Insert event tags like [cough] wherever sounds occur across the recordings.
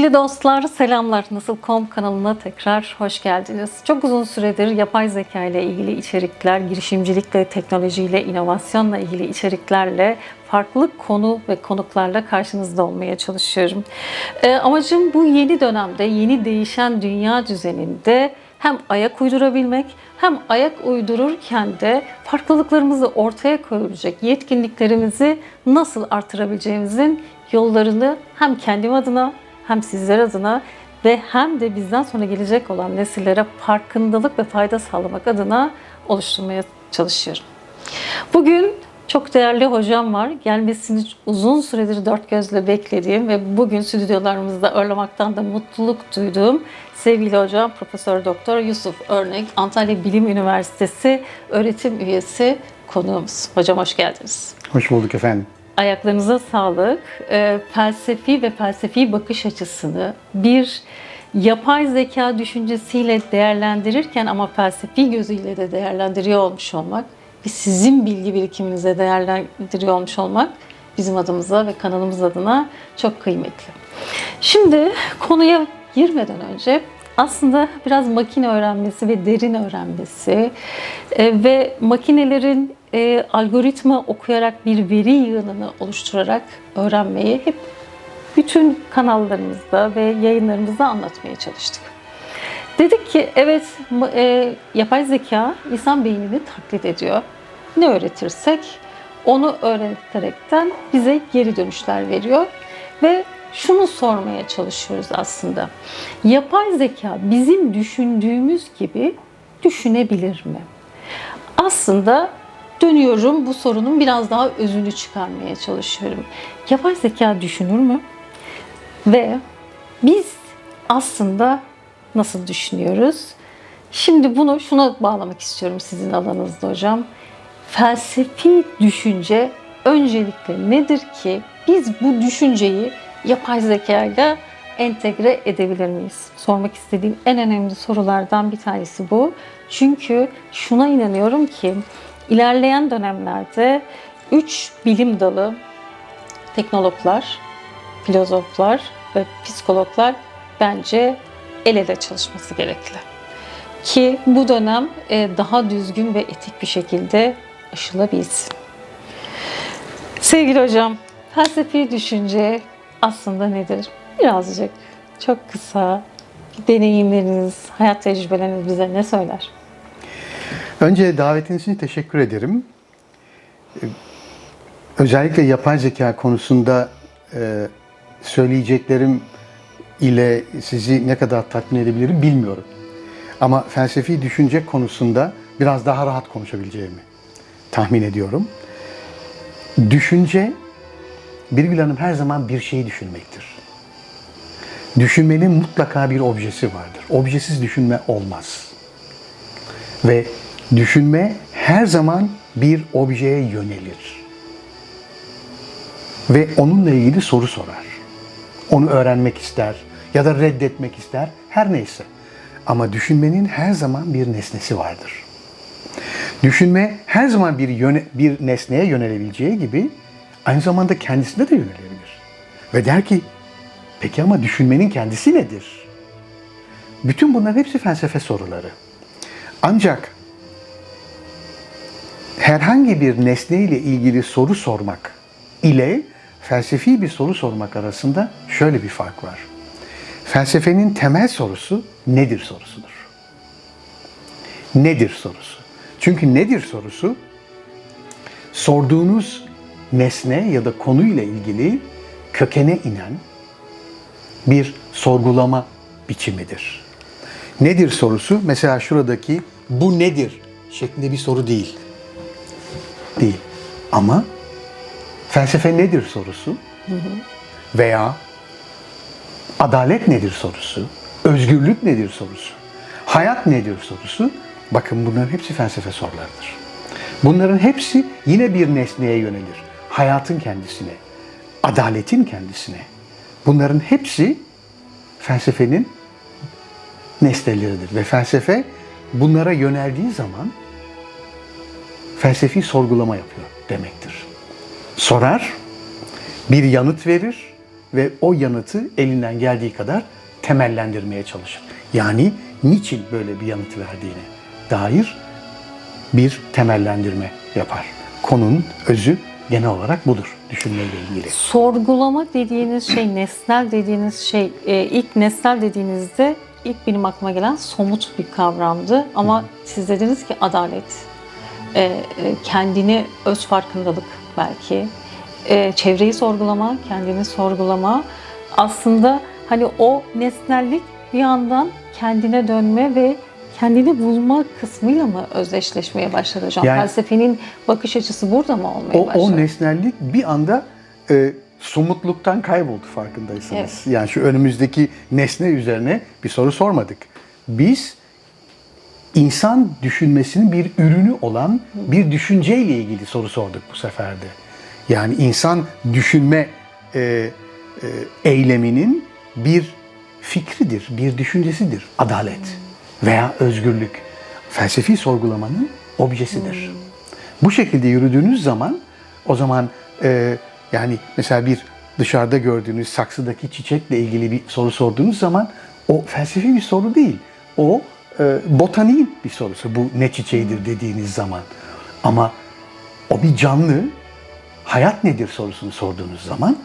Sevgili dostlar, selamlar. Nasıl.com kanalına tekrar hoş geldiniz. Çok uzun süredir yapay zeka ile ilgili içerikler, girişimcilikle, teknolojiyle, inovasyonla ilgili içeriklerle farklı konu ve konuklarla karşınızda olmaya çalışıyorum. Ee, amacım bu yeni dönemde, yeni değişen dünya düzeninde hem ayak uydurabilmek hem ayak uydururken de farklılıklarımızı ortaya koyabilecek yetkinliklerimizi nasıl artırabileceğimizin yollarını hem kendim adına hem sizler adına ve hem de bizden sonra gelecek olan nesillere farkındalık ve fayda sağlamak adına oluşturmaya çalışıyorum. Bugün çok değerli hocam var. Gelmesini uzun süredir dört gözle beklediğim ve bugün stüdyolarımızda ağırlamaktan da mutluluk duyduğum sevgili hocam Profesör Doktor Yusuf Örnek Antalya Bilim Üniversitesi öğretim üyesi konuğumuz. Hocam hoş geldiniz. Hoş bulduk efendim. Ayaklarınıza sağlık. Ee, felsefi ve felsefi bakış açısını bir yapay zeka düşüncesiyle değerlendirirken ama felsefi gözüyle de değerlendiriyor olmuş olmak ve sizin bilgi birikiminize değerlendiriyor olmuş olmak bizim adımıza ve kanalımız adına çok kıymetli. Şimdi konuya girmeden önce aslında biraz makine öğrenmesi ve derin öğrenmesi e, ve makinelerin e, algoritma okuyarak bir veri yığınını oluşturarak öğrenmeyi hep bütün kanallarımızda ve yayınlarımızda anlatmaya çalıştık. Dedik ki evet e, yapay zeka insan beynini taklit ediyor. Ne öğretirsek onu öğreterekten bize geri dönüşler veriyor ve şunu sormaya çalışıyoruz aslında. Yapay zeka bizim düşündüğümüz gibi düşünebilir mi? Aslında dönüyorum bu sorunun biraz daha özünü çıkarmaya çalışıyorum. Yapay zeka düşünür mü? Ve biz aslında nasıl düşünüyoruz? Şimdi bunu şuna bağlamak istiyorum sizin alanınızda hocam. Felsefi düşünce öncelikle nedir ki biz bu düşünceyi yapay zekayla entegre edebilir miyiz? Sormak istediğim en önemli sorulardan bir tanesi bu. Çünkü şuna inanıyorum ki ilerleyen dönemlerde üç bilim dalı teknologlar, filozoflar ve psikologlar bence el ele çalışması gerekli. Ki bu dönem e, daha düzgün ve etik bir şekilde aşılabilsin. Sevgili hocam, felsefi düşünce aslında nedir? Birazcık, çok kısa deneyimleriniz, hayat tecrübeleriniz bize ne söyler? Önce davetiniz için teşekkür ederim. Ee, Özellikle yapay zeka konusunda e, söyleyeceklerim ile sizi ne kadar tatmin edebilirim bilmiyorum. Ama felsefi düşünce konusunda biraz daha rahat konuşabileceğimi tahmin ediyorum. Düşünce, Birgül Hanım her zaman bir şeyi düşünmektir. Düşünmenin mutlaka bir objesi vardır. Objesiz düşünme olmaz. Ve düşünme her zaman bir objeye yönelir. Ve onunla ilgili soru sorar. Onu öğrenmek ister ya da reddetmek ister, her neyse. Ama düşünmenin her zaman bir nesnesi vardır. Düşünme her zaman bir yöne, bir nesneye yönelebileceği gibi aynı zamanda kendisine de yönelebilir. Ve der ki, peki ama düşünmenin kendisi nedir? Bütün bunların hepsi felsefe soruları. Ancak herhangi bir nesne ile ilgili soru sormak ile felsefi bir soru sormak arasında şöyle bir fark var. Felsefenin temel sorusu nedir sorusudur. Nedir sorusu. Çünkü nedir sorusu sorduğunuz nesne ya da konuyla ilgili kökene inen bir sorgulama biçimidir. Nedir sorusu? Mesela şuradaki bu nedir şeklinde bir soru değil. Değil. Ama felsefe nedir sorusu veya adalet nedir sorusu, özgürlük nedir sorusu, hayat nedir sorusu bakın bunların hepsi felsefe sorularıdır. Bunların hepsi yine bir nesneye yönelir. Hayatın kendisine, adaletin kendisine. Bunların hepsi felsefenin nesneleridir ve felsefe bunlara yöneldiği zaman felsefi sorgulama yapıyor demektir. Sorar, bir yanıt verir ve o yanıtı elinden geldiği kadar temellendirmeye çalışır. Yani niçin böyle bir yanıt verdiğine dair bir temellendirme yapar. Konunun özü genel olarak budur düşünmeyle ilgili. Sorgulama dediğiniz şey, nesnel dediğiniz şey, e, ilk nesnel dediğinizde ilk benim aklıma gelen somut bir kavramdı. Ama siz dediniz ki adalet, e, e, kendini öz farkındalık belki, e, çevreyi sorgulama, kendini sorgulama. Aslında hani o nesnellik bir yandan kendine dönme ve kendini bulma kısmıyla mı özdeşleşmeye başladı hocam? Yani- Felsefenin bakış açısı burada mı olmaya O, başladı? o nesnellik bir anda e, somutluktan kayboldu farkındaysanız. Yani şu önümüzdeki nesne üzerine bir soru sormadık. Biz insan düşünmesinin bir ürünü olan bir düşünceyle ilgili soru sorduk bu seferde. Yani insan düşünme e, e, eyleminin bir fikridir, bir düşüncesidir. Adalet veya özgürlük. Felsefi sorgulamanın objesidir. Bu şekilde yürüdüğünüz zaman o zaman e, yani mesela bir dışarıda gördüğünüz saksıdaki çiçekle ilgili bir soru sorduğunuz zaman o felsefi bir soru değil. O e, botaniğin bir sorusu. Bu ne çiçeğidir dediğiniz zaman. Ama o bir canlı hayat nedir sorusunu sorduğunuz zaman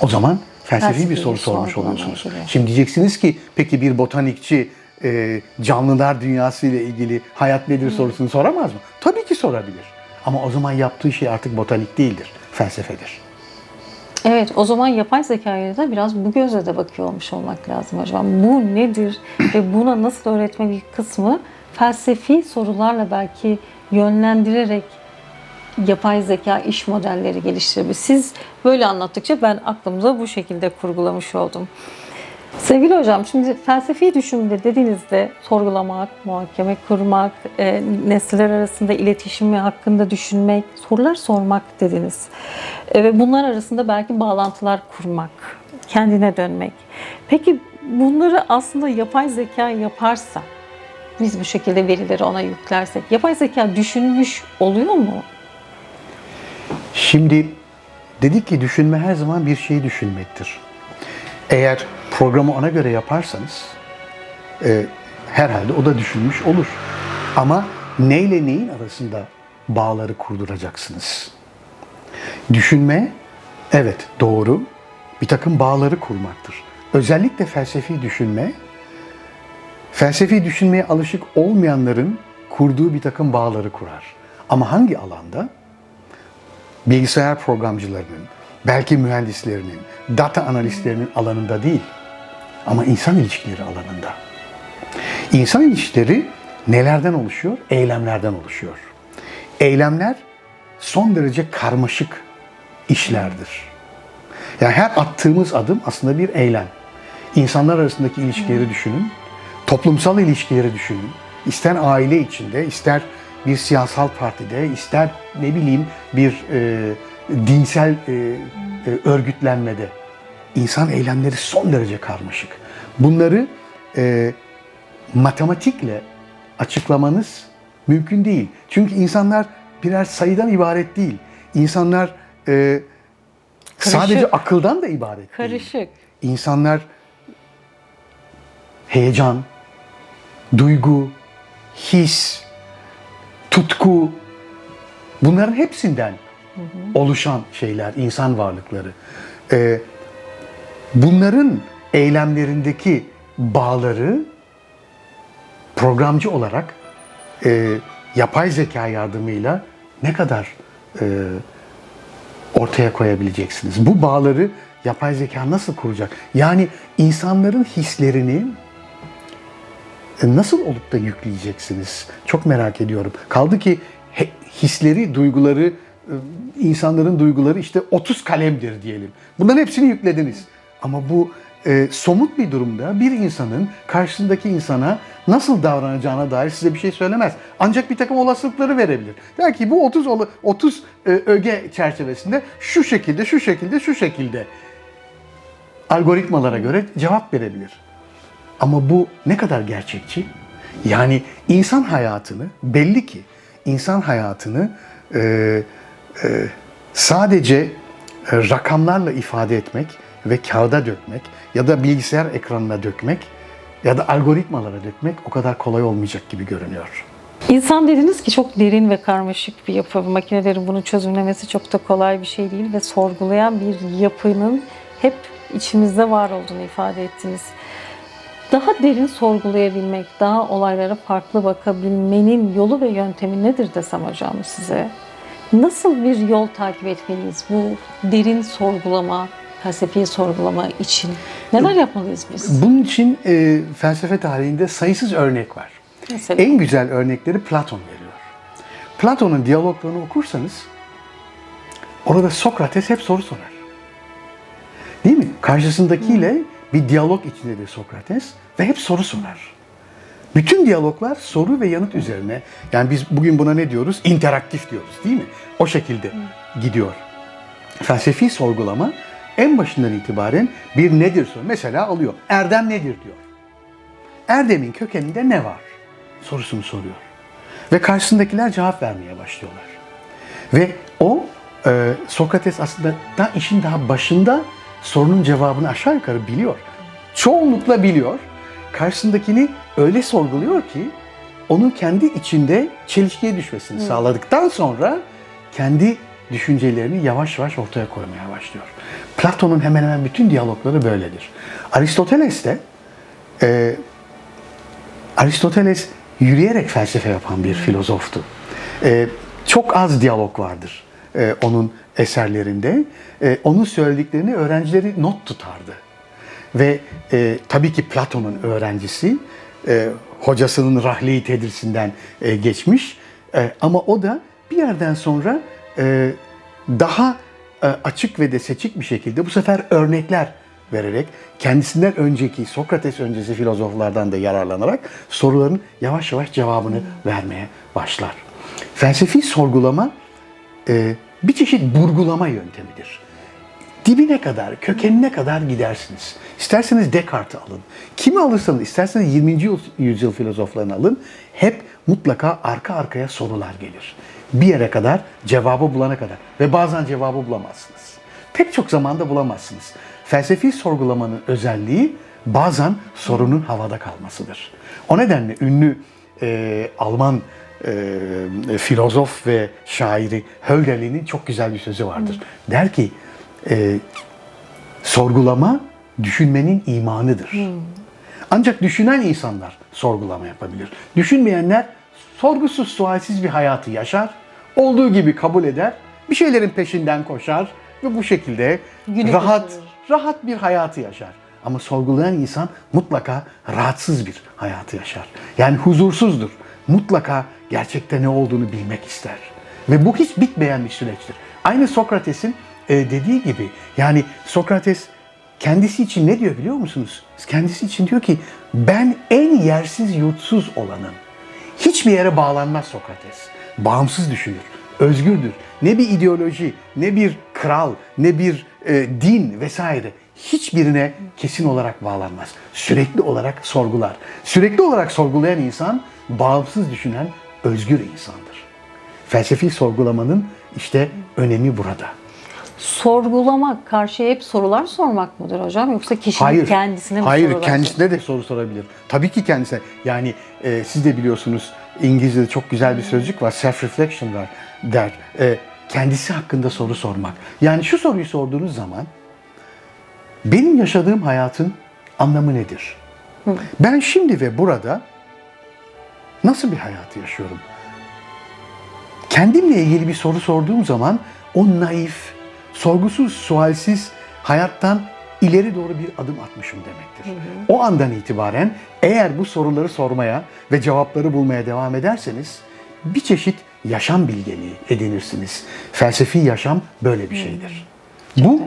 o zaman felsefi bir Felsefi soru bir sormuş sorgulama oluyorsunuz. Şimdi diyeceksiniz ki peki bir botanikçi e, canlılar dünyası ile ilgili hayat nedir sorusunu soramaz mı? Tabii ki sorabilir. Ama o zaman yaptığı şey artık botanik değildir, felsefedir. Evet, o zaman yapay zekaya da biraz bu gözle de bakıyor olmuş olmak lazım hocam. Bu nedir ve buna nasıl öğretmek kısmı felsefi sorularla belki yönlendirerek yapay zeka iş modelleri geliştirebilir. Siz böyle anlattıkça ben aklımda bu şekilde kurgulamış oldum. Sevgili hocam, şimdi felsefi düşünde dediğinizde sorgulamak, muhakeme kurmak, e, nesiller arasında iletişimi hakkında düşünmek, sorular sormak dediniz. E, ve bunlar arasında belki bağlantılar kurmak, kendine dönmek. Peki bunları aslında yapay zeka yaparsa, biz bu şekilde verileri ona yüklersek, yapay zeka düşünmüş oluyor mu? Şimdi dedik ki düşünme her zaman bir şeyi düşünmektir. Eğer programı ona göre yaparsanız e, herhalde o da düşünmüş olur. Ama neyle neyin arasında bağları kurduracaksınız? Düşünme, evet doğru, bir takım bağları kurmaktır. Özellikle felsefi düşünme, felsefi düşünmeye alışık olmayanların kurduğu bir takım bağları kurar. Ama hangi alanda? bilgisayar programcılarının, belki mühendislerinin, data analistlerinin alanında değil ama insan ilişkileri alanında. İnsan ilişkileri nelerden oluşuyor? Eylemlerden oluşuyor. Eylemler son derece karmaşık işlerdir. Yani her attığımız adım aslında bir eylem. İnsanlar arasındaki ilişkileri düşünün, toplumsal ilişkileri düşünün. İster aile içinde, ister bir siyasal partide, ister ne bileyim bir e, dinsel e, e, örgütlenmede. İnsan eylemleri son derece karmaşık. Bunları e, matematikle açıklamanız mümkün değil. Çünkü insanlar birer sayıdan ibaret değil. İnsanlar e, sadece akıldan da ibaret değil. Karışık. İnsanlar heyecan, duygu, his, tutku bunların hepsinden oluşan şeyler, insan varlıkları. Ee, bunların eylemlerindeki bağları programcı olarak e, yapay zeka yardımıyla ne kadar e, ortaya koyabileceksiniz? Bu bağları yapay zeka nasıl kuracak? Yani insanların hislerini e, nasıl olup da yükleyeceksiniz? Çok merak ediyorum. Kaldı ki hisleri, duyguları, e, insanların duyguları işte 30 kalemdir diyelim. Bunların hepsini yüklediniz. Ama bu e, somut bir durumda bir insanın karşısındaki insana nasıl davranacağına dair size bir şey söylemez. Ancak bir takım olasılıkları verebilir. Der ki bu 30 ola- 30 e, öge çerçevesinde şu şekilde, şu şekilde, şu şekilde algoritmalara göre cevap verebilir. Ama bu ne kadar gerçekçi? Yani insan hayatını belli ki insan hayatını e, e, sadece e, rakamlarla ifade etmek ve kağıda dökmek ya da bilgisayar ekranına dökmek ya da algoritmalara dökmek o kadar kolay olmayacak gibi görünüyor. İnsan dediniz ki çok derin ve karmaşık bir yapı. Makinelerin bunu çözümlemesi çok da kolay bir şey değil ve sorgulayan bir yapının hep içimizde var olduğunu ifade ettiniz. Daha derin sorgulayabilmek, daha olaylara farklı bakabilmenin yolu ve yöntemi nedir desem hocam size? Nasıl bir yol takip etmeliyiz bu derin sorgulama, felsefi sorgulama için? Neler yapmalıyız biz? Bunun için e, felsefe tarihinde sayısız örnek var. Mesela En güzel örnekleri Platon veriyor. Platon'un diyaloglarını okursanız orada Sokrates hep soru sorar. Değil mi? Karşısındakiyle bir diyalog içindedir Sokrates ve hep soru sorar. Bütün diyaloglar soru ve yanıt üzerine. Yani biz bugün buna ne diyoruz? İnteraktif diyoruz değil mi? O şekilde gidiyor. Felsefi sorgulama en başından itibaren bir nedir soru. Mesela alıyor. Erdem nedir diyor. Erdemin kökeninde ne var? Sorusunu soruyor. Ve karşısındakiler cevap vermeye başlıyorlar. Ve o e, Sokrates aslında da işin daha başında sorunun cevabını aşağı yukarı biliyor. Çoğunlukla biliyor. Karşısındakini öyle sorguluyor ki onun kendi içinde çelişkiye düşmesini sağladıktan sonra kendi düşüncelerini yavaş yavaş ortaya koymaya başlıyor. Platon'un hemen hemen bütün diyalogları böyledir. Aristoteles de e, Aristoteles yürüyerek felsefe yapan bir filozoftu. Ee, çok az diyalog vardır e, onun eserlerinde. E, onun söylediklerini öğrencileri not tutardı. Ve e, tabii ki Platon'un öğrencisi, e, hocasının rahleyi tedrisinden e, geçmiş. E, ama o da bir yerden sonra e, daha e, açık ve de seçik bir şekilde bu sefer örnekler vererek kendisinden önceki Sokrates öncesi filozoflardan da yararlanarak soruların yavaş yavaş cevabını vermeye başlar. Felsefi sorgulama e, bir çeşit burgulama yöntemidir. Dibine kadar, kökenine kadar gidersiniz. İsterseniz Descartes'i alın. Kimi alırsanız, isterseniz 20. yıl- yüzyıl filozoflarını alın. Hep mutlaka arka arkaya sorular gelir. Bir yere kadar, cevabı bulana kadar. Ve bazen cevabı bulamazsınız. Pek çok zamanda bulamazsınız. Felsefi sorgulamanın özelliği bazen sorunun havada kalmasıdır. O nedenle ünlü e, Alman e, filozof ve şairi Hölderlin'in çok güzel bir sözü vardır. Der ki, e, sorgulama düşünmenin imanıdır. Ancak düşünen insanlar sorgulama yapabilir. Düşünmeyenler sorgusuz sualsiz bir hayatı yaşar, olduğu gibi kabul eder, bir şeylerin peşinden koşar ve bu şekilde Günü rahat geçirir. rahat bir hayatı yaşar. Ama sorgulayan insan mutlaka rahatsız bir hayatı yaşar. Yani huzursuzdur. Mutlaka gerçekte ne olduğunu bilmek ister. Ve bu hiç bitmeyen bir süreçtir. Aynı Sokrates'in e, dediği gibi yani Sokrates kendisi için ne diyor biliyor musunuz? Kendisi için diyor ki ben en yersiz yurtsuz olanım. Hiçbir yere bağlanmaz Sokrates. Bağımsız düşünür, özgürdür. Ne bir ideoloji, ne bir kral, ne bir e, din vesaire hiçbirine kesin olarak bağlanmaz. Sürekli olarak sorgular. Sürekli olarak sorgulayan insan bağımsız düşünen özgür insandır. Felsefi sorgulamanın işte önemi burada. Sorgulamak, karşıya hep sorular sormak mıdır hocam? Yoksa kişinin kendisine mi Hayır, sorular kendisine de soru sorabilir. Tabii ki kendisine. Yani e, siz de biliyorsunuz İngilizce'de çok güzel bir sözcük var. Self-reflection var der. E, kendisi hakkında soru sormak. Yani şu soruyu sorduğunuz zaman benim yaşadığım hayatın anlamı nedir? Ben şimdi ve burada nasıl bir hayatı yaşıyorum? kendimle ilgili bir soru sorduğum zaman o naif, sorgusuz, sualsiz hayattan ileri doğru bir adım atmışım demektir. O andan itibaren eğer bu soruları sormaya ve cevapları bulmaya devam ederseniz bir çeşit yaşam bilgeliği edinirsiniz. Felsefi yaşam böyle bir şeydir. Bu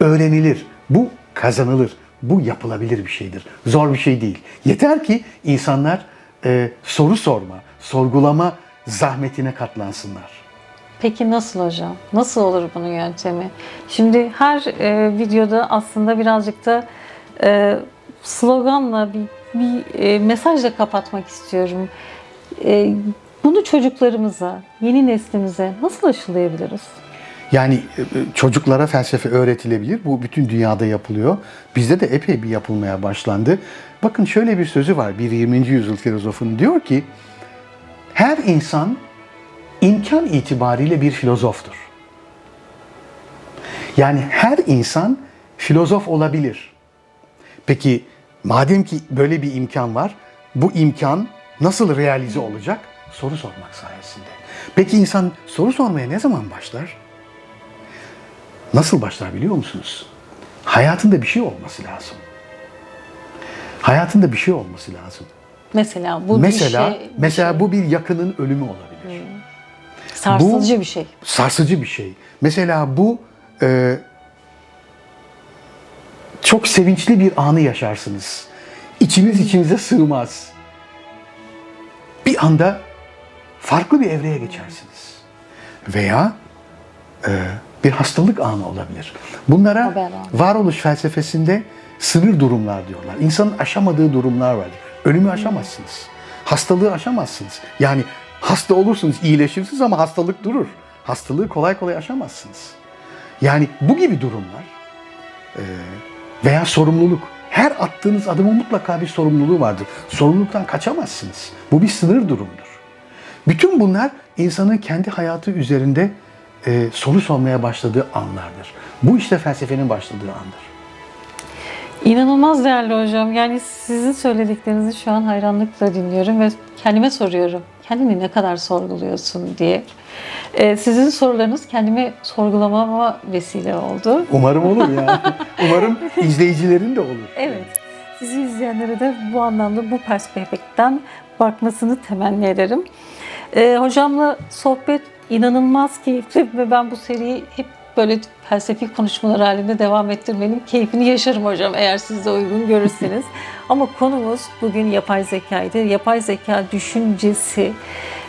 öğrenilir, bu kazanılır, bu yapılabilir bir şeydir. Zor bir şey değil. Yeter ki insanlar e, soru sorma, sorgulama zahmetine katlansınlar. Peki nasıl hocam? Nasıl olur bunun yöntemi? Şimdi her e, videoda aslında birazcık da e, sloganla bir, bir e, mesajla kapatmak istiyorum. E, bunu çocuklarımıza, yeni neslimize nasıl aşılayabiliriz? Yani e, çocuklara felsefe öğretilebilir. Bu bütün dünyada yapılıyor. Bizde de epey bir yapılmaya başlandı. Bakın şöyle bir sözü var bir 20. yüzyıl filozofunun. Diyor ki her insan imkan itibariyle bir filozoftur. Yani her insan filozof olabilir. Peki madem ki böyle bir imkan var, bu imkan nasıl realize olacak? Soru sormak sayesinde. Peki insan soru sormaya ne zaman başlar? Nasıl başlar biliyor musunuz? Hayatında bir şey olması lazım. Hayatında bir şey olması lazım. Mesela bu mesela bir şey, bir mesela şey. bu bir yakının ölümü olabilir. Sarsıcı bu- bir şey. sarsıcı bir şey. Mesela bu e, çok sevinçli bir anı yaşarsınız. İçiniz içinize sığmaz. Bir anda farklı bir evreye geçersiniz. Veya e, bir hastalık anı olabilir. Bunlara varoluş felsefesinde sınır durumlar diyorlar. İnsanın aşamadığı durumlar vardır. Ölümü aşamazsınız. Hastalığı aşamazsınız. Yani hasta olursunuz, iyileşirsiniz ama hastalık durur. Hastalığı kolay kolay aşamazsınız. Yani bu gibi durumlar e, veya sorumluluk. Her attığınız adımın mutlaka bir sorumluluğu vardır. Sorumluluktan kaçamazsınız. Bu bir sınır durumdur. Bütün bunlar insanın kendi hayatı üzerinde e, soru sormaya başladığı anlardır. Bu işte felsefenin başladığı andır. İnanılmaz değerli hocam. Yani sizin söylediklerinizi şu an hayranlıkla dinliyorum ve kendime soruyorum. Kendini ne kadar sorguluyorsun diye. Ee, sizin sorularınız kendime sorgulamama vesile oldu. Umarım olur yani. [laughs] Umarım izleyicilerin de olur. Evet. Sizi izleyenlere de bu anlamda bu perspektiften bakmasını temenni ederim. Ee, hocamla sohbet inanılmaz keyifli ve ben bu seriyi hep böyle felsefi konuşmalar halinde devam ettirmenin keyfini yaşarım hocam eğer siz de uygun görürseniz. [laughs] Ama konumuz bugün yapay zekaydı. Yapay zeka düşüncesi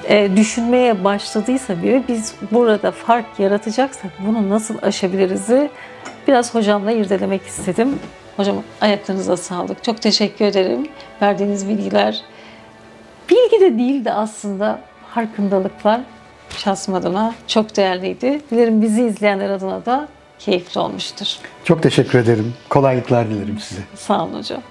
e, düşünmeye başladıysa bile biz burada fark yaratacaksak bunu nasıl aşabiliriz'i biraz hocamla irdelemek istedim. Hocam ayaklarınıza sağlık. Çok teşekkür ederim. Verdiğiniz bilgiler bilgi de değil de aslında farkındalıklar şahsım adına çok değerliydi. Dilerim bizi izleyenler adına da keyifli olmuştur. Çok teşekkür ederim. Kolaylıklar dilerim size. Sağ olun hocam.